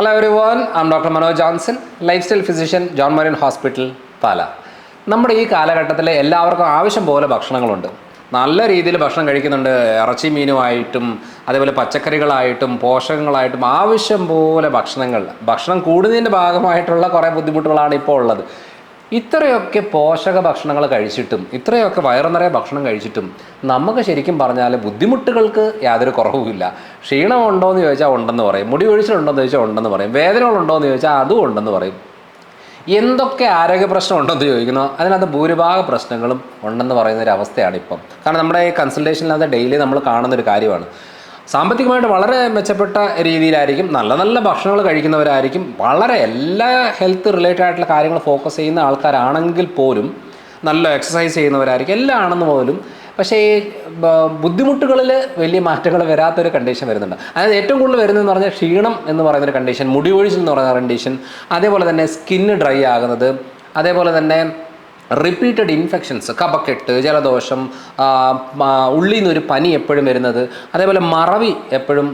Hello everyone am doctor Manoj Johnson lifestyle physician John Marian hospital Pala നമ്മുടെ ഈ കാലഘട്ടത്തിൽ എല്ലാവർക്കും ആവശ്യം പോലെ ഭക്ഷണങ്ങളുണ്ട്. നല്ല രീതിയിൽ ഭക്ഷണം കഴിക്കുന്നുണ്ട്. ഇറച്ചി മീനുമായിട്ടും അതേപോലെ പച്ചക്കറികളായിട്ടും പോഷകങ്ങളായിട്ടും ആവശ്യം പോലെ ഭക്ഷണങ്ങൾ. ഭക്ഷണം കൂടുന്നതിന്റെ ഭാഗമായിട്ടുള്ള കുറേ ബുദ്ധിമുട്ടുകളാണ് ഇപ്പോൾ ഉള്ളത്. ഇത്രയൊക്കെ പോഷക ഭക്ഷണങ്ങൾ കഴിച്ചിട്ടും ഇത്രയൊക്കെ വയറു നിറയെ ഭക്ഷണം കഴിച്ചിട്ടും നമുക്ക് ശരിക്കും പറഞ്ഞാൽ ബുദ്ധിമുട്ടുകൾക്ക് യാതൊരു കുറവുമില്ല. ക്ഷീണമുണ്ടോ എന്ന് ചോദിച്ചാൽ ഉണ്ടെന്ന് പറയും. മുടി ഒഴിച്ചിലുണ്ടോ എന്ന് ചോദിച്ചാൽ ഉണ്ടെന്ന് പറയും. വേദനകളുണ്ടോ എന്ന് ചോദിച്ചാൽ അതും ഉണ്ടെന്ന് പറയും. എന്തൊക്കെ ആരോഗ്യ പ്രശ്നം ഉണ്ടെന്ന് ചോദിക്കുന്നു. അതിനകത്ത് ഭൂരിഭാഗ പ്രശ്നങ്ങളും ഉണ്ടെന്ന് പറയുന്ന ഒരു അവസ്ഥയാണ് ഇപ്പം. കാരണം നമ്മുടെ ഈ കൺസൾട്ടേഷനിലത് ഡെയിലി നമ്മൾ കാണുന്നൊരു കാര്യമാണ്. സാമ്പത്തികമായിട്ട് വളരെ മെച്ചപ്പെട്ട രീതിയിലായിരിക്കും. നല്ല നല്ല ഭക്ഷണങ്ങൾ കഴിക്കുന്നവരായിരിക്കും. വളരെ എല്ലാ ഹെൽത്ത് റിലേറ്റഡ് ആയിട്ടുള്ള കാര്യങ്ങൾ ഫോക്കസ് ചെയ്യുന്ന ആൾക്കാരാണെങ്കിൽ പോലും നല്ല എക്സസൈസ് ചെയ്യുന്നവരായിരിക്കും. എല്ലാം ആണെന്ന് പോലും. പക്ഷേ ഈ ബുദ്ധിമുട്ടുകളിൽ വലിയ മാറ്റങ്ങൾ വരാത്തൊരു കണ്ടീഷൻ വരുന്നുണ്ട്. അതായത് ഏറ്റവും കൂടുതൽ വരുന്നതെന്ന് പറഞ്ഞാൽ ക്ഷീണം എന്ന് പറയുന്നൊരു കണ്ടീഷൻ മുടി ഒഴിച്ചിൽ എന്ന് പറയുന്ന കണ്ടീഷൻ അതേപോലെ തന്നെ സ്കിന്ന് ഡ്രൈ ആകുന്നത് അതേപോലെ തന്നെ റിപ്പീറ്റഡ് ഇൻഫെക്ഷൻസ് കപക്കെട്ട് ജലദോഷം ഉള്ളിൽ നിന്നൊരു പനി എപ്പോഴും വരുന്നത് അതേപോലെ മറവി എപ്പോഴും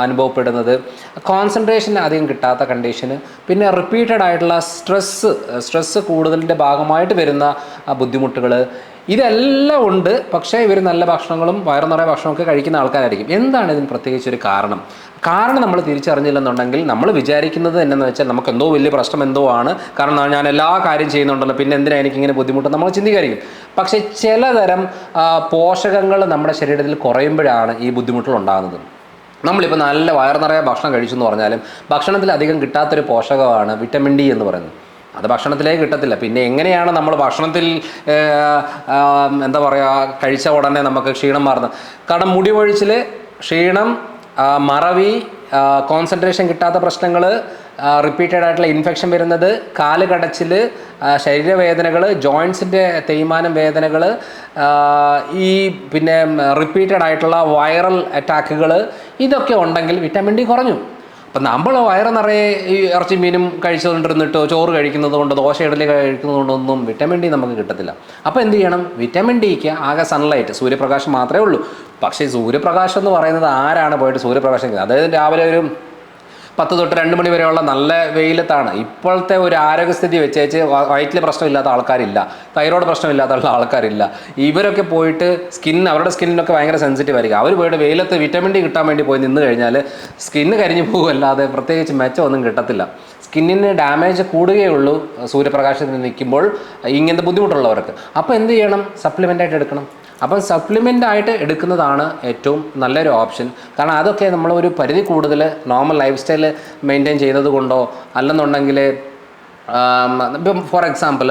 അനുഭവപ്പെടുന്നത്. കോൺസെൻട്രേഷൻ അധികം കിട്ടാത്ത കണ്ടീഷന് പിന്നെ റിപ്പീറ്റഡ് ആയിട്ടുള്ള സ്ട്രെസ്സ് സ്ട്രെസ്സ് കൂടുതലിന്റെ ഭാഗമായിട്ട് വരുന്ന ബുദ്ധിമുട്ടുകൾ ഇതെല്ലാം ഉണ്ട് പക്ഷേ ഇവർ നല്ല ഭക്ഷണങ്ങളും വയറു നിറയെ ഭക്ഷണമൊക്കെ കഴിക്കുന്ന ആൾക്കാരായിരിക്കും. എന്താണ് ഇതിന് പ്രത്യേകിച്ച് ഒരു കാരണം? കാരണം നമ്മൾ തിരിച്ചറിഞ്ഞില്ലെന്നുണ്ടെങ്കിൽ നമ്മൾ വിചാരിക്കുന്നത് എന്നു വെച്ചാൽ നമുക്ക് എന്തോ വലിയ പ്രശ്നം എന്തോ ആണ്. കാരണം ഞാൻ എല്ലാ കാര്യം ചെയ്യുന്നുണ്ടല്ലോ പിന്നെ എന്തിനാ എനിക്ക് ഇങ്ങനെ ബുദ്ധിമുട്ട്? നമ്മൾ ചിന്തിക്കായിരിക്കും. പക്ഷേ ചിലതരം പോഷകങ്ങൾ നമ്മുടെ ശരീരത്തിൽ കുറയുമ്പോഴാണ് ഈ ബുദ്ധിമുട്ടുകൾ ഉണ്ടാകുന്നത്. നമ്മളിപ്പോൾ നല്ല വയറു നിറയെ ഭക്ഷണം കഴിച്ചു എന്ന് പറഞ്ഞാലും ഭക്ഷണത്തിൽ അധികം കിട്ടാത്തൊരു പോഷകമാണ് വിറ്റമിൻ ഡി എന്ന് പറയുന്നത്. അത് ഭക്ഷണത്തിലേക്ക് കിട്ടത്തില്ല. പിന്നെ എങ്ങനെയാണ് നമ്മൾ ഭക്ഷണത്തിൽ എന്താ പറയുക കഴിച്ച ഉടനെ നമുക്ക് ക്ഷീണം മാറുന്നത്? കാരണം മുടി ഒഴിച്ചിൽ ക്ഷീണം മറവി കോൺസെൻട്രേഷൻ കിട്ടാത്ത പ്രശ്നങ്ങൾ റിപ്പീറ്റഡ് ആയിട്ടുള്ള ഇൻഫെക്ഷൻ വരുന്നത് കാൽ കടച്ചിൽ ശരീരവേദനകൾ ജോയിൻസിന്റെ തേയ്മാനം വേദനകൾ ഈ പിന്നെ റിപ്പീറ്റഡ് ആയിട്ടുള്ള വൈറൽ അറ്റാക്കുകൾ ഇതൊക്കെ ഉണ്ടെങ്കിൽ വിറ്റാമിൻ ഡി കുറഞ്ഞു. അപ്പം നമ്മൾ വയറ് നിറയെ ഈ ഇറച്ചി മീനും കഴിച്ചുകൊണ്ടിരുന്നിട്ടോ ചോറ് കഴിക്കുന്നത് കൊണ്ട് ദോശ ഇഡലി കഴിക്കുന്നത് കൊണ്ടൊന്നും വിറ്റാമിൻ ഡി നമുക്ക് കിട്ടത്തില്ല. അപ്പോൾ എന്ത് ചെയ്യണം? വിറ്റാമിൻ ഡിക്ക് ആകെ സൺലൈറ്റ് സൂര്യപ്രകാശം മാത്രമേ ഉള്ളൂ. പക്ഷേ സൂര്യപ്രകാശം എന്ന് പറയുന്നത് ആരാണ് പോയിട്ട് സൂര്യപ്രകാശം അതായത് രാവിലെ ഒരു പത്ത് തൊട്ട് രണ്ട് മണി വരെയുള്ള നല്ല വെയിലത്താണ്. ഇപ്പോഴത്തെ ഒരു ആരോഗ്യസ്ഥിതി വെച്ചേച്ച് വയറ്റിൽ പ്രശ്നമില്ലാത്ത ആൾക്കാരില്ല. തൈറോയ്ഡ് പ്രശ്നമില്ലാത്ത ആൾക്കാരില്ല. ഇവരൊക്കെ പോയിട്ട് സ്കിൻ അവരുടെ സ്കിന്നിനൊക്കെ ഭയങ്കര സെൻസിറ്റീവ് ആയിരിക്കും. അവർ പോയിട്ട് വെയിലത്ത് വിറ്റമിൻ ഡി കിട്ടാൻ വേണ്ടി പോയി നിന്ന് കഴിഞ്ഞാൽ സ്കിന്ന് കരിഞ്ഞു പോകുമല്ലാതെ പ്രത്യേകിച്ച് മെച്ചമൊന്നും കിട്ടത്തില്ല. സ്കിന്നിന് ഡാമേജ് കൂടുകയുള്ളൂ സൂര്യപ്രകാശത്തിൽ നിൽക്കുമ്പോൾ ഇങ്ങനത്തെ ബുദ്ധിമുട്ടുള്ളവർക്ക്. അപ്പോൾ എന്ത് ചെയ്യണം? സപ്ലിമെന്റായിട്ട് എടുക്കണം. അപ്പം സപ്ലിമെന്റ് ആയിട്ട് എടുക്കുന്നതാണ് ഏറ്റവും നല്ലൊരു ഓപ്ഷൻ കാരണം അതൊക്കെ നമ്മൾ ഒരു പരിധി കൂടുതൽ നോർമൽ ലൈഫ് സ്റ്റൈൽ മെയിന്റെയിൻ ചെയ്യുന്നത് കൊണ്ടോ അല്ലെന്നുണ്ടെങ്കിൽ ഇപ്പം for example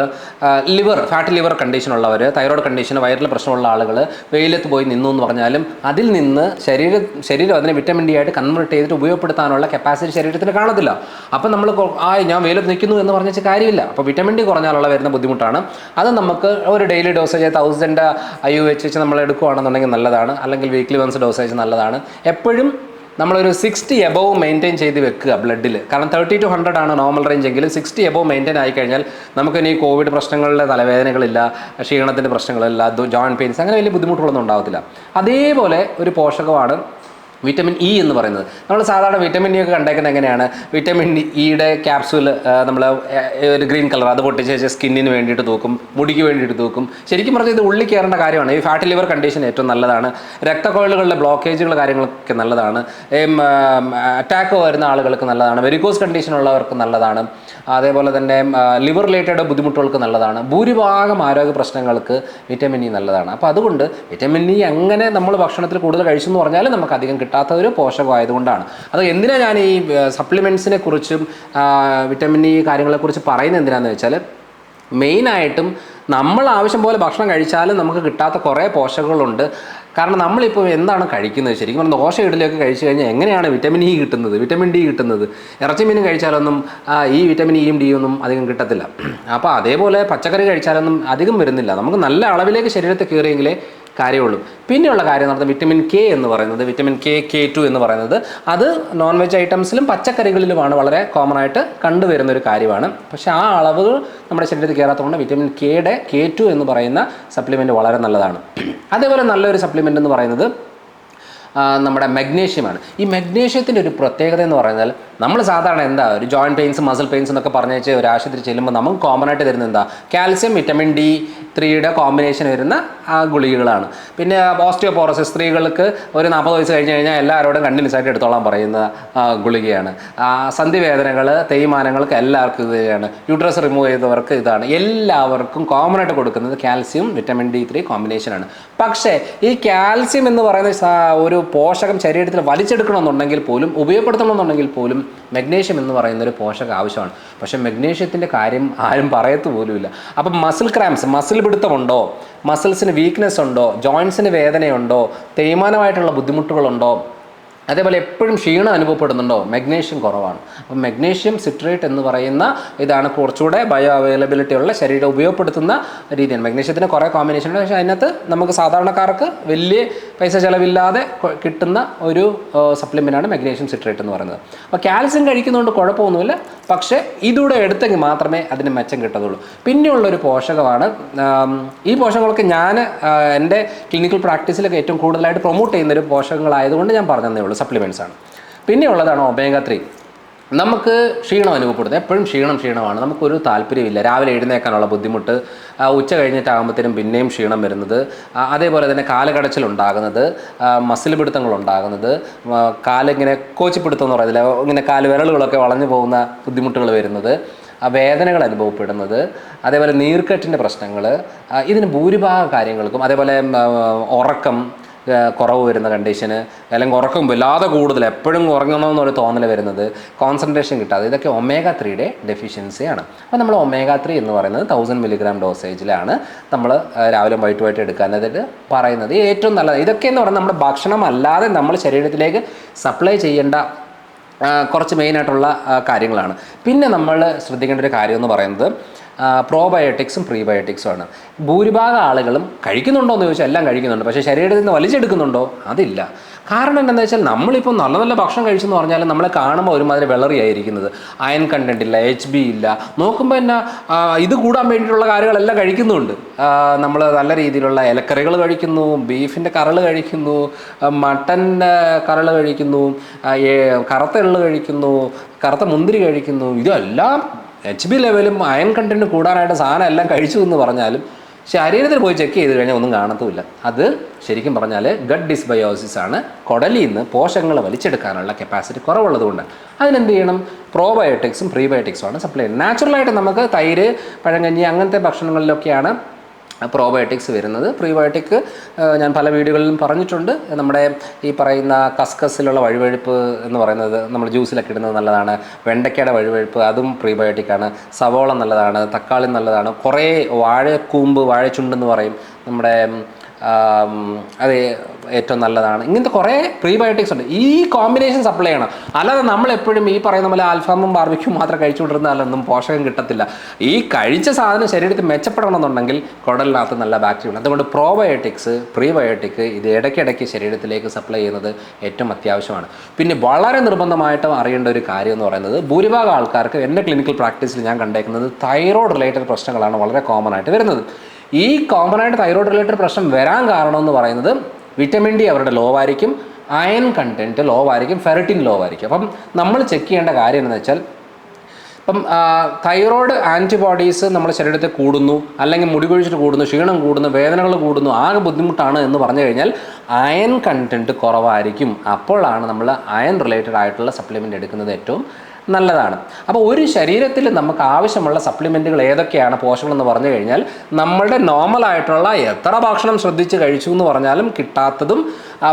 liver fat liver condition ഉള്ളവർ തൈറോയ്ഡ് കണ്ടീഷൻ വയറിൽ പ്രശ്നമുള്ള ആളുകൾ വെയിലത്ത് പോയി നിന്നു എന്ന് പറഞ്ഞാലും അതിൽ നിന്ന് ശരീര ശരീരം അതിനെ വിറ്റമിൻ ഡി ആയിട്ട് കൺവേർട്ട് ചെയ്തിട്ട് ഉപയോഗപ്പെടുത്താനുള്ള കപ്പാസിറ്റി ശരീരത്തിന് കാണത്തില്ല. അപ്പം നമ്മൾ ആ ഞാൻ വെയിലത്ത് നിൽക്കുന്നു എന്ന് പറഞ്ഞ കാര്യമില്ല. അപ്പോൾ വിറ്റമിൻ ഡി കുറഞ്ഞാലുള്ള വരുന്ന ബുദ്ധിമുട്ടാണ്. അത് നമുക്ക് ഒരു daily dosage thousand I U H വെച്ച് നമ്മൾ എടുക്കുകയാണെന്നുണ്ടെങ്കിൽ നല്ലതാണ്. അല്ലെങ്കിൽ വീക്ക്ലി വൺസ് ഡോസേജ് നല്ലതാണ്. എപ്പോഴും നമ്മളൊരു സിക്സ്റ്റി എബവ് മെയിന്റെയിൻ ചെയ്ത് വെക്കുക ബ്ലഡിൽ കാരണം തേർട്ടി ടു ഹൺഡ്രഡ് ആണ് നോർമൽ റേഞ്ച് എങ്കിൽ സിക്സ്റ്റി എബവ് മെയിന്റെയിൻ ആയി കഴിഞ്ഞാൽ നമുക്ക് ഇനി കോവിഡ് പ്രശ്നങ്ങളിലെ തലവേദനകളില്ല ക്ഷീണത്തിന്റെ പ്രശ്നങ്ങളില്ല ജോയിന്റ് പെയിൻസ് അങ്ങനെ വലിയ ബുദ്ധിമുട്ടുകളൊന്നും ഉണ്ടാകത്തില്ല അതേപോലെ ഒരു പോഷകമാണ് വിറ്റമിൻ ഇ എന്ന് പറയുന്നത്. നമ്മൾ സാധാരണ വിറ്റമിൻ ഇ ഒക്കെ കണ്ടേക്കുന്നത് എങ്ങനെയാണ്? വിറ്റമിൻ ഇയുടെ ക്യാപ്സൂൾ നമ്മൾ ഒരു ഗ്രീൻ കളർ അത് പൊട്ടിച്ച് സ്കിന്നിന് വേണ്ടിയിട്ട് തൂക്കും മുടിക്ക് വേണ്ടിയിട്ട് തൂക്കും. ശരിക്കും പറഞ്ഞാൽ ഇത് ഉള്ളിൽ കയറേണ്ട കാര്യമാണ്. ഈ ഫാറ്റ് ലിവർ കണ്ടീഷൻ ഏറ്റവും നല്ലതാണ്. രക്തക്കൊഴലുകളിലെ ബ്ലോക്കേജുകൾ കാര്യങ്ങളൊക്കെ നല്ലതാണ്. അറ്റാക്ക് വരുന്ന ആളുകൾക്ക് നല്ലതാണ്. വെരിക്കോസ് കണ്ടീഷൻ ഉള്ളവർക്ക് നല്ലതാണ്. അതേപോലെ തന്നെ ലിവർ റിലേറ്റഡ് ബുദ്ധിമുട്ടുകൾക്ക് നല്ലതാണ്. ഭൂരിഭാഗം ആരോഗ്യ പ്രശ്നങ്ങൾക്ക് വിറ്റമിൻ ഇ നല്ലതാണ്. അപ്പോൾ അതുകൊണ്ട് വിറ്റമിൻ ഇ എങ്ങനെ നമ്മൾ ഭക്ഷണത്തിൽ കൂടുതൽ കഴിച്ചു എന്ന് പറഞ്ഞാൽ നമുക്ക് അധികം കിട്ടാത്ത ഒരു പോഷകമായതുകൊണ്ടാണ്. അത് എന്തിനാണ് ഞാൻ ഈ സപ്ലിമെന്റ്സിനെ കുറിച്ചും വിറ്റമിൻ ഇ കാര്യങ്ങളെക്കുറിച്ച് പറയുന്നത് എന്തിനാണെന്ന് വെച്ചാൽ മെയിനായിട്ടും നമ്മൾ ആവശ്യം പോലെ ഭക്ഷണം കഴിച്ചാലും നമുക്ക് കിട്ടാത്ത കുറേ പോഷകങ്ങളുണ്ട്. കാരണം നമ്മളിപ്പോൾ എന്താണ് കഴിക്കുന്നത്? ശരിക്കും പറഞ്ഞാൽ ദോശ ഇഡലിയൊക്കെ കഴിച്ചു കഴിഞ്ഞാൽ എങ്ങനെയാണ് വിറ്റമിൻ ഇ കിട്ടുന്നത്? വിറ്റമിൻ ഡി കിട്ടുന്നത്? ഇറച്ചി മീനും കഴിച്ചാലൊന്നും ഈ വിറ്റമിൻ ഇയും ഡിയും ഒന്നും അധികം കിട്ടത്തില്ല. അപ്പോൾ അതേപോലെ പച്ചക്കറി കഴിച്ചാലൊന്നും അധികം വരുന്നില്ല. നമുക്ക് നല്ല അളവിലേക്ക് ശരീരത്തിൽ കയറിയെങ്കിലേ കാര്യമുള്ളൂ. പിന്നെയുള്ള കാര്യം പറഞ്ഞാൽ വിറ്റമിൻ കെ എന്ന് പറയുന്നത് വിറ്റമിൻ കെ കെ ടു എന്ന് പറയുന്നത് അത് നോൺ വെജ് ഐറ്റംസിലും പച്ചക്കറികളിലുമാണ് വളരെ കോമൺ ആയിട്ട് കണ്ടുവരുന്ന ഒരു കാര്യമാണ്. പക്ഷേ ആ അളവുകൾ നമ്മുടെ ശരീരത്തിൽ കയറാത്തതുകൊണ്ട് വിറ്റമിൻ കെയുടെ കെ ടു എന്ന് പറയുന്ന സപ്ലിമെന്റ് വളരെ നല്ലതാണ്. അതേപോലെ നല്ലൊരു സപ്ലിമെന്റ് എന്ന് പറയുന്നത് നമ്മുടെ മഗ്നീഷ്യമാണ്. ഈ മഗ്നീഷ്യത്തിന്റെ ഒരു പ്രത്യേകത എന്ന് പറഞ്ഞാൽ നമ്മൾ സാധാരണ എന്താ ഒരു ജോയിന്റ് പെയിൻസ് മസിൽ പെയിൻസ് എന്നൊക്കെ പറഞ്ഞു വെച്ച് ഒരു ആശുപത്രി ചെല്ലുമ്പോൾ നമുക്ക് കോമൺ ആയിട്ട് തരുന്നത് എന്താ കാൽസ്യം വിറ്റമിൻ ഡി ത്രീയുടെ കോമ്പിനേഷൻ വരുന്ന ഗുളികകളാണ്. പിന്നെ ഓസ്റ്റിയോപോറോസിസ് സ്ത്രീകൾക്ക് ഒരു നാൽപ്പത് വയസ്സ് കഴിഞ്ഞ് കഴിഞ്ഞാൽ എല്ലാവരോടും കണ്ടിന്യൂസ് ആയിട്ട് എടുത്തോളാൻ പറയുന്ന ഗുളികയാണ്. സന്ധിവേദനകൾ തേയ്മാനങ്ങൾക്ക് എല്ലാവർക്കും ഇതാണ്. യൂട്രസ് റിമൂവ് ചെയ്തവർക്ക് ഇതാണ്. എല്ലാവർക്കും കോമൺ ആയിട്ട് കൊടുക്കുന്നത് കാൽസ്യം വിറ്റമിൻ ഡി ത്രീ കോമ്പിനേഷനാണ് പക്ഷേ ഈ കാൽസ്യം എന്ന് പറയുന്ന ഒരു പോഷകം ശരീരത്തിൽ വലിച്ചെടുക്കണമെന്നുണ്ടെങ്കിൽ പോലും ഉപയോഗപ്പെടുത്തണമെന്നുണ്ടെങ്കിൽ പോലും മഗ്നീഷ്യം എന്ന് പറയുന്ന ഒരു പോഷകം ആവശ്യമാണ്. പക്ഷെ മഗ്നീഷ്യത്തിന്റെ കാര്യം ആരും പറയത്ത് പോലുമില്ല. അപ്പം മസിൽ ക്രാംസ് മസിൽ പിടുത്തമുണ്ടോ? മസിൽസിന് വീക്ക്നെസ് ഉണ്ടോ? ജോയിൻസിന് വേദനയുണ്ടോ? തേയ്മാനമായിട്ടുള്ള ബുദ്ധിമുട്ടുകളുണ്ടോ? അതേപോലെ എപ്പോഴും ക്ഷീണം അനുഭവപ്പെടുന്നുണ്ടോ? മഗ്നേഷ്യം കുറവാണ്. അപ്പം മഗ്നേഷ്യം സിട്രേറ്റ് എന്ന് പറയുന്ന ഇതാണ് കുറച്ചുകൂടെ ബയോ അവൈലബിലിറ്റി ഉള്ള ശരീരം ഉപയോഗപ്പെടുത്തുന്ന രീതിയാണ്. മഗ്നേഷ്യത്തിന് കുറേ കോമ്പിനേഷൻ ഉണ്ട്. പക്ഷേ അതിനകത്ത് നമുക്ക് സാധാരണക്കാർക്ക് വലിയ പൈസ ചിലവില്ലാതെ കിട്ടുന്ന ഒരു സപ്ലിമെന്റാണ് മഗ്നേഷ്യം സിട്രേറ്റ് എന്ന് പറയുന്നത്. അപ്പോൾ കാൽസ്യം കഴിക്കുന്നതുകൊണ്ട് കുഴപ്പമൊന്നുമില്ല. പക്ഷേ ഇതൂടെ എടുത്തെങ്കിൽ മാത്രമേ അതിന് മെച്ചം കിട്ടത്തുള്ളൂ. പിന്നെയുള്ളൊരു പോഷകമാണ് ഈ പോഷകങ്ങളൊക്കെ ഞാൻ എന്റെ ക്ലിനിക്കൽ പ്രാക്ടീസിലൊക്കെ ഏറ്റവും കൂടുതലായിട്ട് പ്രൊമോട്ട് ചെയ്യുന്ന ഒരു പോഷകങ്ങളായതുകൊണ്ട് ഞാൻ പറഞ്ഞു തന്നേ ഉള്ളൂ. സപ്ലിമെന്റ്സ് ആണ്. പിന്നെയുള്ളതാണ് ഒമേഗ ത്രീ നമുക്ക് ക്ഷീണം അനുഭവപ്പെടുന്നത്. എപ്പോഴും ക്ഷീണം ക്ഷീണമാണ്. നമുക്കൊരു താല്പര്യമില്ല. രാവിലെ എഴുന്നേക്കാനുള്ള ബുദ്ധിമുട്ട് ഉച്ച കഴിഞ്ഞിട്ടാകുമ്പോഴത്തേനും പിന്നെയും ക്ഷീണം വരുന്നത്. അതേപോലെ തന്നെ കാലുകടച്ചിലുണ്ടാകുന്നത് മസിൽ പിടുത്തങ്ങൾ ഉണ്ടാകുന്നത് കാലിങ്ങനെ കോച്ചിപ്പിടുത്തം എന്ന് പറയുന്നില്ല ഇങ്ങനെ കാൽ വിരലുകളൊക്കെ വളഞ്ഞു പോകുന്ന ബുദ്ധിമുട്ടുകൾ വരുന്നത് വേദനകൾ അനുഭവപ്പെടുന്നത് അതേപോലെ നീർക്കെട്ടിന്റെ പ്രശ്നങ്ങൾ ഇതിന് ഭൂരിഭാഗം കാര്യങ്ങൾക്കും അതേപോലെ ഉറക്കം കുറവ് വരുന്ന കണ്ടീഷന് അല്ലെങ്കിൽ ഉറക്കം വല്ലാതെ കൂടുതൽ എപ്പോഴും ഉറങ്ങണമെന്നൊരു തോന്നൽ വരുന്നത് കോൺസെൻട്രേഷൻ കിട്ടാതെ. ഇതൊക്കെ ഒമേഗ ത്രീയുടെ ഡെഫിഷ്യൻസിയാണ് അപ്പോൾ നമ്മൾ ഒമേഗ ത്രീ എന്ന് പറയുന്നത് തൗസൻഡ് മില്ലിഗ്രാം ഡോസേജിലാണ് നമ്മൾ രാവിലെ വൈകിട്ടുമായിട്ട് എടുക്കാനായിട്ട് പറയുന്നത് ഇത് ഏറ്റവും നല്ലത് ഇതൊക്കെ എന്ന് പറയുന്നത് നമ്മുടെ ഭക്ഷണം അല്ലാതെ നമ്മൾ ശരീരത്തിലേക്ക് സപ്ലൈ ചെയ്യേണ്ട കുറച്ച് മെയിനായിട്ടുള്ള കാര്യങ്ങളാണ്. പിന്നെ നമ്മൾ ശ്രദ്ധിക്കേണ്ട ഒരു കാര്യം എന്ന് പറയുന്നത് പ്രോബയോട്ടിക്സും പ്രീബയോട്ടിക്സും ആണ്. ഭൂരിഭാഗം ആളുകളും കഴിക്കുന്നുണ്ടോ എന്ന് ചോദിച്ചാൽ എല്ലാം കഴിക്കുന്നുണ്ട്. പക്ഷേ ശരീരത്തിൽ നിന്ന് വലിച്ചെടുക്കുന്നുണ്ടോ? അതില്ല. കാരണം എന്താണെന്ന് വെച്ചാൽ നമ്മളിപ്പോൾ നല്ല നല്ല ഭക്ഷണം കഴിച്ചെന്ന് പറഞ്ഞാൽ നമ്മളെ കാണുമ്പോൾ ഒരുമാതിരി വെള്ളറിയായിരിക്കുന്നത് അയൺ കണ്ടന്റ് ഇല്ല എച്ച് ബി ഇല്ല. നോക്കുമ്പോൾ തന്നെ ഇത് കൂടാൻ വേണ്ടിയിട്ടുള്ള കാര്യങ്ങളെല്ലാം കഴിക്കുന്നുണ്ട്. നമ്മൾ നല്ല രീതിയിലുള്ള ഇലക്കറികൾ കഴിക്കുന്നു ബീഫിന്റെ കറൾ കഴിക്കുന്നു മട്ടൻ മട്ടന്റെ കറൾ കഴിക്കുന്നു കറുത്ത എള്ള് കഴിക്കുന്നു കറുത്ത മുന്തിരി കഴിക്കുന്നു ഇതെല്ലാം എച്ച് ബി ലെവലും അയൺ കണ്ടന്റ് കൂടാനായിട്ട് സാധനം എല്ലാം കഴിച്ചു എന്ന് പറഞ്ഞാലും ശരീരത്തിൽ പോയി ചെക്ക് ചെയ്ത് കഴിഞ്ഞാൽ ഒന്നും കാണത്തുമില്ല. അത് ശരിക്കും പറഞ്ഞാൽ ഗഡ് ഡിസ്ബയോസിസ് ആണ്. കുടലിൽ നിന്ന് പോഷകങ്ങൾ വലിച്ചെടുക്കാനുള്ള കപ്പാസിറ്റി കുറവുള്ളതുകൊണ്ട് അതിനെന്ത് ചെയ്യണം? പ്രോബയോട്ടിക്സും പ്രീബയോട്ടിക്സും ആണ് സപ്ലൈ നാച്ചുറലായിട്ട് നമുക്ക് തൈര് പഴങ്കഞ്ഞി അങ്ങനത്തെ ഭക്ഷണങ്ങളിലൊക്കെയാണ് പ്രോബയോട്ടിക്സ് വരുന്നത്. പ്രീബയോട്ടിക് ഞാൻ പല വീഡിയോകളിലും പറഞ്ഞിട്ടുണ്ട്. നമ്മുടെ ഈ പറയുന്ന കസ്കസിലുള്ള വഴുവഴുപ്പ് എന്ന് പറയുന്നത് നമ്മൾ ജ്യൂസിലൊക്കെ ഇടുന്നത് നല്ലതാണ്. വെണ്ടയ്ക്കയുടെ വഴുവഴുപ്പ് അതും പ്രീബയോട്ടിക്കാണ് സവോള നല്ലതാണ്. തക്കാളി നല്ലതാണ്. കുറേ വാഴക്കൂമ്പ് വാഴച്ചുണ്ടെന്ന് പറയും. നമ്മുടെ അത് ഏറ്റവും നല്ലതാണ്. ഇങ്ങനത്തെ കുറേ പ്രീബയോട്ടിക്സ് ഉണ്ട്. ഈ കോമ്പിനേഷൻ സപ്ലൈ ചെയ്യണം. അല്ലാതെ നമ്മൾ എപ്പോഴും ഈ പറയുന്ന പോലെ ആൽഫാമും ബാർബിക്കും മാത്രം കഴിച്ചുകൊണ്ടിരുന്നാലൊന്നും പോഷകം കിട്ടത്തില്ല. ഈ കഴിച്ച സാധനം ശരീരത്തിൽ മെച്ചപ്പെടണമെന്നുണ്ടെങ്കിൽ കുടലിനകത്ത് നല്ല ബാക്ടീരിയ ഉണ്ട്. അതുകൊണ്ട് പ്രോബയോട്ടിക്സ് പ്രീബയോട്ടിക് ഇത് ഇടയ്ക്കിടയ്ക്ക് ശരീരത്തിലേക്ക് സപ്ലൈ ചെയ്യുന്നത് ഏറ്റവും അത്യാവശ്യമാണ്. പിന്നെ വളരെ നിർബന്ധമായിട്ടും അറിയേണ്ട ഒരു കാര്യം എന്ന് പറയുന്നത് ഭൂരിഭാഗം ആൾക്കാർക്ക് എന്റെ ക്ലിനിക്കൽ പ്രാക്ടീസിൽ ഞാൻ കണ്ടേക്കുന്നത് തൈറോയ്ഡ് റിലേറ്റഡ് പ്രശ്നങ്ങളാണ് വളരെ കോമൺ ആയിട്ട് വരുന്നത്. ഈ കോമൺ ആയിട്ട് തൈറോയ്ഡ് റിലേറ്റഡ് പ്രശ്നം വരാൻ കാരണം എന്ന് പറയുന്നത് വിറ്റമിൻ ഡി അവരുടെ ലോ ആയിരിക്കും അയൺ കണ്ടന്റ് ലോ ആയിരിക്കും ഫെറിറ്റിൻ ലോ ആയിരിക്കും. അപ്പം നമ്മൾ ചെക്ക് ചെയ്യേണ്ട കാര്യം എന്താണെന്ന് വെച്ചാൽ ഇപ്പം തൈറോയ്ഡ് ആന്റിബോഡീസ് നമ്മുടെ ശരീരത്തിൽ കൂടുന്നു അല്ലെങ്കിൽ മുടി കൊഴിച്ചിട്ട് കൂടുന്നു ക്ഷീണം കൂടുന്നു വേദനകൾ കൂടുന്നു ആകെ ബുദ്ധിമുട്ടാണ് എന്ന് പറഞ്ഞു കഴിഞ്ഞാൽ അയൺ കണ്ടന്റ് കുറവായിരിക്കും. അപ്പോഴാണ് നമ്മൾ അയൺ റിലേറ്റഡ് ആയിട്ടുള്ള സപ്ലിമെന്റ് എടുക്കുന്നത് ഏറ്റവും നല്ലതാണ്. അപ്പോൾ ഒരു ശരീരത്തിൽ നമുക്ക് ആവശ്യമുള്ള സപ്ലിമെന്റുകൾ ഏതൊക്കെയാണ്? പോഷകങ്ങൾ എന്ന് പറഞ്ഞു കഴിഞ്ഞാൽ നമ്മളുടെ നോർമൽ ആയിട്ടുള്ള എത്ര ഭക്ഷണം ശ്രദ്ധിച്ച് കഴിച്ചു എന്ന് പറഞ്ഞാലും കിട്ടാത്തതും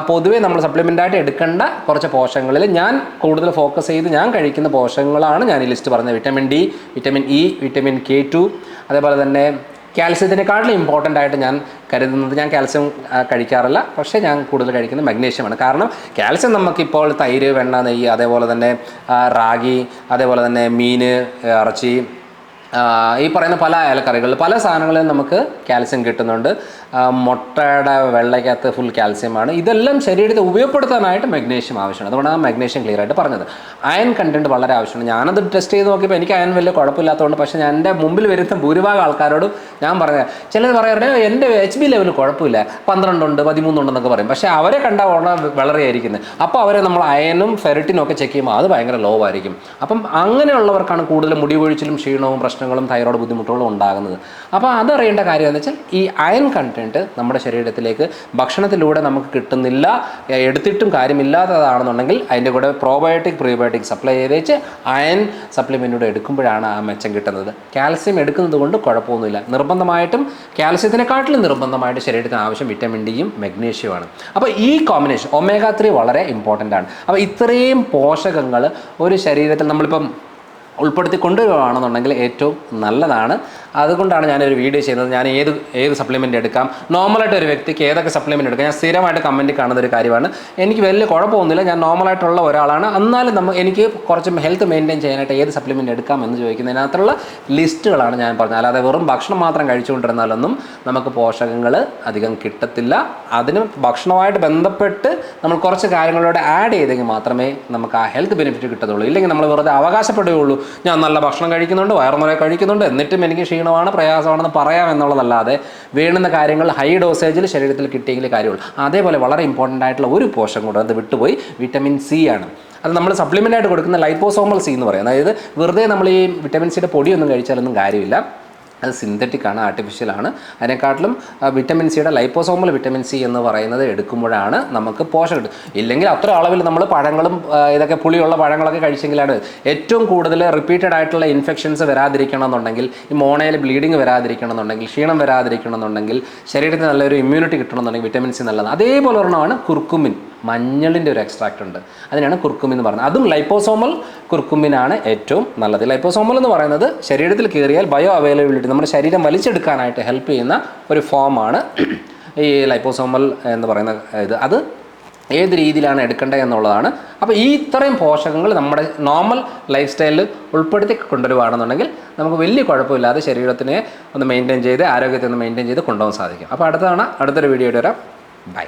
പൊതുവേ നമ്മൾ സപ്ലിമെന്റായിട്ട് എടുക്കേണ്ട കുറച്ച് പോഷകങ്ങളിൽ ഞാൻ കൂടുതൽ ഫോക്കസ് ചെയ്ത് ഞാൻ കഴിക്കുന്ന പോഷകങ്ങളാണ് ഞാൻ ഈ ലിസ്റ്റ് പറഞ്ഞത്. Vitamin D vitamin E vitamin K two അതേപോലെ തന്നെ കാൽസ്യത്തിനെക്കാട്ടിലും ഇമ്പോർട്ടന്റ് ആയിട്ട് ഞാൻ കരുതുന്നത് ഞാൻ കാൽസ്യം കഴിക്കാറില്ല. പക്ഷേ ഞാൻ കൂടുതൽ കഴിക്കുന്നത് മഗ്നീഷ്യമാണ്. കാരണം കാൽസ്യം നമുക്കിപ്പോൾ തൈര് വെണ്ണ നെയ്യ് അതേപോലെ തന്നെ റാഗി അതേപോലെ തന്നെ മീൻ ഇറച്ചി ഈ പറയുന്ന പല അയലക്കറികളിൽ പല സാധനങ്ങളിലും നമുക്ക് കാൽസ്യം കിട്ടുന്നുണ്ട്. മുട്ടയുടെ വെള്ളയ്ക്കകത്ത് ഫുൾ കാൽസ്യമാണ് ഇതെല്ലാം ശരീരത്തെ ഉപയോഗപ്പെടുത്താനായിട്ട് മഗ്നീഷ്യം ആവശ്യമാണ്. അതുകൊണ്ടാണ് ആ മഗ്നീഷ്യം ക്ലിയർ ആയിട്ട് പറഞ്ഞത്. അയൺ കണ്ടന്റ് വളരെ ആവശ്യമാണ്. ഞാനത് ടെസ്റ്റ് ചെയ്ത് നോക്കിയപ്പോൾ എനിക്ക് അയൺ വലിയ കുഴപ്പമില്ലാത്തതുകൊണ്ട് പക്ഷേ ഞാൻ എന്റെ മുമ്പിൽ വരുന്ന ഭൂരിഭാഗം ആൾക്കാരോടും ഞാൻ പറഞ്ഞ ചിലർ പറയാറുണ്ട് എന്റെ എച്ച് ബി ലെവൽ കുഴപ്പമില്ല. പന്ത്രണ്ടുണ്ട് പതിമൂന്നുണ്ടെന്നൊക്കെ പറയും. പക്ഷേ അവരെ കണ്ടാൽ ഉടനെ വളരെയായിരിക്കുന്നത് അപ്പോൾ അവരെ നമ്മൾ അയനും ഫെറിറ്റിനും ഒക്കെ ചെക്ക് ചെയ്യുമ്പോൾ അത് ഭയങ്കര ലോ ആയിരിക്കും. അപ്പം അങ്ങനെയുള്ളവർക്കാണ് കൂടുതൽ മുടി കൊഴിച്ചിലും ക്ഷീണവും പ്രശ്നങ്ങളും തൈറോയ്ഡ് ബുദ്ധിമുട്ടുകളും ഉണ്ടാകുന്നത്. അപ്പോൾ അതറിയേണ്ട കാര്യം എന്ന് വെച്ചാൽ ഈ അയൺ കണ്ടന്റ് നമ്മുടെ ശരീരത്തിലേക്ക് ഭക്ഷണത്തിലൂടെ നമുക്ക് കിട്ടുന്നില്ല. എടുത്തിട്ടും കാര്യമില്ലാത്തതാണെന്നുണ്ടെങ്കിൽ അതിന്റെ കൂടെ പ്രോബയോട്ടിക് പ്രീബയോട്ടിക് സപ്ലൈ ചെയ്ത് വെച്ച് അയൺ സപ്ലിമെന്റൂടെ എടുക്കുമ്പോഴാണ് ആ മെച്ചം കിട്ടുന്നത്. കാൽസ്യം എടുക്കുന്നത് കൊണ്ട് കുഴപ്പമൊന്നുമില്ല. നിർബന്ധമായിട്ടും കാൽസ്യത്തിനെക്കാട്ടിലും നിർബന്ധമായിട്ട് ശരീരത്തിന് ആവശ്യം വിറ്റമിൻ ഡിയും മെഗ്നീഷ്യമാണ് അപ്പോൾ ഈ കോമ്പിനേഷൻ ഒമേഗ ത്രീ വളരെ ഇമ്പോർട്ടന്റ് ആണ്. അപ്പോൾ ഇത്രയും പോഷകങ്ങൾ ഒരു ശരീരത്തിൽ നമ്മളിപ്പം ഉൾപ്പെടുത്തി കൊണ്ടുവരികയാണെന്നുണ്ടെങ്കിൽ ഏറ്റവും നല്ലതാണ്. അതുകൊണ്ടാണ് ഞാനൊരു വീഡിയോ ചെയ്യുന്നത്. ഞാൻ ഏത് ഏത് സപ്ലിമെന്റ് എടുക്കാം? നോർമലായിട്ട് ഒരു വ്യക്തിക്ക് ഏതൊക്കെ സപ്ലിമെന്റ് എടുക്കാം? ഞാൻ സ്ഥിരമായിട്ട് കമന്റ് കാണുന്ന ഒരു കാര്യമാണ്. എനിക്ക് വലിയ കുഴപ്പമൊന്നുമില്ല. ഞാൻ നോർമലായിട്ടുള്ള ഒരാളാണ്. എന്നാലും നമ്മൾ എനിക്ക് കുറച്ച് ഹെൽത്ത് മെയിന്റെയിൻ ചെയ്യാനായിട്ട് ഏത് സപ്ലിമെന്റ് എടുക്കാം എന്ന് ചോദിക്കുന്നതിനകത്തുള്ള ലിസ്റ്റുകളാണ് ഞാൻ പറഞ്ഞത്. അല്ലാതെ വെറും ഭക്ഷണം മാത്രം കഴിച്ചുകൊണ്ടിരുന്നാലൊന്നും നമുക്ക് പോഷകങ്ങൾ അധികം കിട്ടത്തില്ല. അതിന് ഭക്ഷണവുമായിട്ട് ബന്ധപ്പെട്ട് നമ്മൾ കുറച്ച് കാര്യങ്ങളോട് ആഡ് ചെയ്തെങ്കിൽ മാത്രമേ നമുക്ക് ആ ഹെൽത്ത് ബെനിഫിറ്റ് കിട്ടത്തുള്ളൂ. ഇല്ലെങ്കിൽ നമ്മൾ വെറുതെ അവകാശപ്പെടുകയുള്ളൂ. ഞാൻ നല്ല ഭക്ഷണം കഴിക്കുന്നുണ്ട് വയറു നിറയെ കഴിക്കുന്നുണ്ട് എന്നിട്ടും എനിക്ക് ക്ഷീണമാണ് പ്രയാസമാണെന്ന് പറയാം എന്നുള്ളതല്ലാതെ വേണ്ടുന്ന കാര്യങ്ങൾ ഹൈ ഡോസേജിൽ ശരീരത്തിൽ കിട്ടിയെങ്കിൽ കാര്യമുള്ളൂ. അതേപോലെ വളരെ ഇമ്പോർട്ടന്റ് ആയിട്ടുള്ള ഒരു പോഷൻ കൂടെ അത് വിട്ടുപോയി വിറ്റമിൻ സി ആണ്. അത് നമ്മൾ സപ്ലിമെന്റ് ആയിട്ട് കൊടുക്കുന്ന ലൈപ്പോസോമൽ സി എന്ന് പറയും. അതായത് വെറുതെ നമ്മൾ ഈ വിറ്റമിൻ സിയുടെ പൊടിയൊന്നും കഴിച്ചാലൊന്നും കാര്യമില്ല. അത് സിന്തറ്റിക് ആണ് ആർട്ടിഫിഷ്യൽ ആണ്. അതിനെക്കാട്ടിലും വിറ്റമിൻ സിയുടെ ലൈപ്പോസോമൽ വിറ്റമിൻ സി എന്ന് പറയുന്നത് എടുക്കുമ്പോഴാണ് നമുക്ക് പോഷകം ഇല്ലെങ്കിൽ അത്ര അളവിൽ നമ്മൾ പഴങ്ങളും ഇതൊക്കെ പുളിയുള്ള പഴങ്ങളൊക്കെ കഴിച്ചെങ്കിലാണ് ഏറ്റവും കൂടുതൽ റിപ്പീറ്റഡ് ആയിട്ടുള്ള ഇൻഫെക്ഷൻസ് വരാതിരിക്കണം എന്നുണ്ടെങ്കിൽ ഈ മോണയിൽ ബ്ലീഡിങ് വരാതിരിക്കണം എന്നുണ്ടെങ്കിൽ ക്ഷീണം വരാതിരിക്കണം എന്നുണ്ടെങ്കിൽ ശരീരത്തിന് നല്ലൊരു ഇമ്മ്യൂണിറ്റി കിട്ടണം എന്നുണ്ടെങ്കിൽ വിറ്റമിൻ സി നല്ലതാണ്. അതേപോലെ ഒരെണ്ണമാണ് കുർക്കുമിൻ. മഞ്ഞളിന്റെ ഒരു എക്സ്ട്രാക്റ്റ് ഉണ്ട്. അതിനാണ് കുർക്കുമിൻ എന്ന് പറയുന്നത്. അതും ലൈപ്പോസോമൽ കുർക്കുമിനാണ് ഏറ്റവും നല്ലത്. ലൈപ്പോസോമൽ എന്ന് പറയുന്നത് ശരീരത്തിൽ കയറിയാൽ ബയോ അവൈലബിലിറ്റി നമ്മുടെ ശരീരം വലിച്ചെടുക്കാനായിട്ട് ഹെൽപ്പ് ചെയ്യുന്ന ഒരു ഫോമാണ് ഈ ലൈപ്പോസോമൽ എന്ന് പറയുന്ന ഇത്. അത് ഏത് രീതിയിലാണ് എടുക്കേണ്ടത് എന്നുള്ളതാണ്. അപ്പോൾ ഈ ഇത്രയും പോഷകങ്ങൾ നമ്മുടെ നോർമൽ ലൈഫ് സ്റ്റൈലിൽ ഉൾപ്പെടുത്തി കൊണ്ടുവരുവാണെന്നുണ്ടെങ്കിൽ നമുക്ക് വലിയ കുഴപ്പമില്ലാതെ ശരീരത്തിനെ ഒന്ന് മെയിന്റെയിൻ ചെയ്ത് ആരോഗ്യത്തെ ഒന്ന് മെയിന്റെയിൻ ചെയ്ത് കൊണ്ടുപോകാൻ സാധിക്കും. അപ്പോൾ അടുത്തതാണ് അടുത്തൊരു വീഡിയോയുടെ വരാം. ബൈ